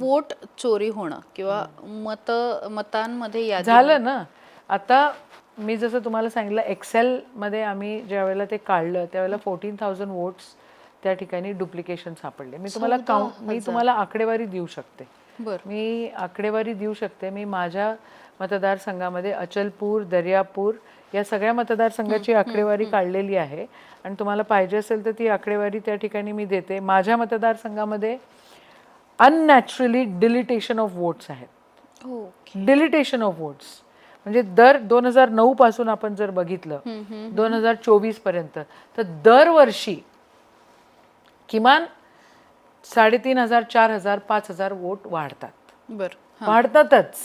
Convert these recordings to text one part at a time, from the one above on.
Vote चोरी होणं किंवा मत मतांमध्ये यादी झालं ना. आता मी जसं तुम्हाला सांगितलं एक्सेल मध्ये आम्ही ज्या वेळेला ते काढलं त्यावेळेला फोर्टीन थाउजंड वोट्स त्या ठिकाणी डुप्लिकेशन सापडले. मी तुम्हाला काउंट मी तुम्हाला आकडेवारी देऊ शकते. बरं. मी आकडेवारी देऊ शकते. मी माझ्या मतदारसंघामध्ये अचलपूर दर्यापूर या सगळ्या मतदारसंघाची आकडेवारी काढलेली आहे. आणि तुम्हाला पाहिजे असेल तर ती आकडेवारी त्या ठिकाणी मी देते. माझ्या मतदारसंघामध्ये अननॅचरली डिलिटेशन ऑफ वोट्स आहेत. हो डिलिटेशन ऑफ वोट्स म्हणजे दर दोन हजार नऊ पासून आपण जर बघितलं दोन हजार चोवीसपर्यंत तर दरवर्षी किमान साडेतीन हजार चार हजार पाच हजार वोट वाढतात. बरं वाढतातच.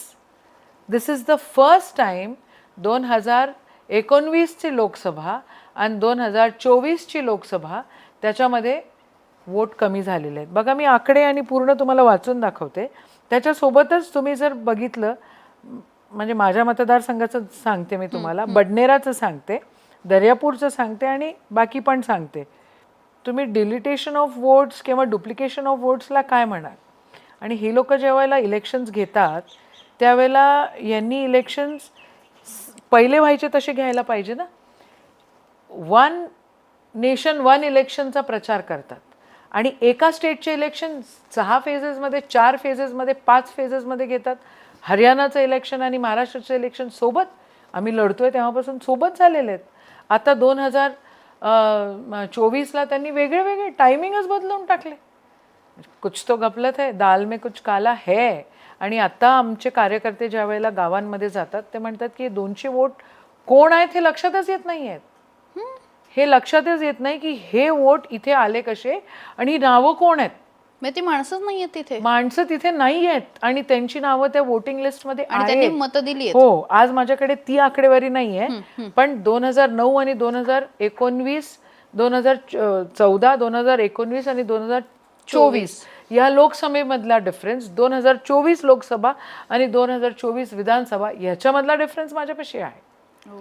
This is the first time दोन हजार एकोणवीसची लोकसभा आणि दोन हजार चोवीसची लोकसभा त्याच्यामध्ये वोट कमी झालेले आहेत. बघा मी आकडे आणि पूर्ण तुम्हाला वाचून दाखवते. त्याच्यासोबतच तुम्ही जर बघितलं म्हणजे माझ्या मतदारसंघाचं सांगते मी तुम्हाला. बडनेराचं सांगते दर्यापूरचं सांगते आणि बाकी पण सांगते. तुम्ही डिलिटेशन ऑफ वोट्स किंवा डुप्लिकेशन ऑफ वोट्सला काय म्हणाल? आणि ही लोक जेव्हा इलेक्शन्स घेतात त्यावेळेला यांनी इलेक्शन्स पहिले व्हायचे तसे घ्यायला पाहिजे ना? वन नेशन वन इलेक्शनचा प्रचार करतात. आणि एका स्टेटचे इलेक्शन सहा फेजेसमध्ये चार फेजेसमध्ये पाच फेजेसमध्ये घेतात. हरियाणाचं इलेक्शन आणि महाराष्ट्राचं इलेक्शन सोबत आम्ही लढतोय तेव्हापासून सोबत झालेले आहेत. आता दोन हजार चोवीसला त्यांनी वेगळे वेगळे टायमिंगच बदलून टाकले. कुछ तो गपलत है दाल में कुछ काला है. आणि आता आमचे कार्यकर्ते ज्या वेळेला गावांमध्ये जातात ते म्हणतात की दोनशे वोट कोण आहेत हे लक्षातच येत नाही आहेत हे लक्षातच येत नाही की हे वोट इथे आले कसे आणि नावं कोण आहेत? ती माणसंच नाहीये तिथे. माणसं तिथे नाही आहेत आणि त्यांची नावं त्या वोटिंग लिस्टमध्ये आणि त्यांनी आहेत. मत दिली आहेत. हो आज माझ्याकडे ती आकडेवारी नाही आहे पण दोन हजार नऊ आणि दोन हजार एकोणवीस दोन हजार चौदा दोन हजार एकोणवीस आणि दोन हजार चोवीस या लोकसभेमधला डिफरन्स दोन हजार चोवीस लोकसभा आणि दोन हजार चोवीस विधानसभा याच्यामधला डिफरन्स माझ्यापाशी आहे. हो.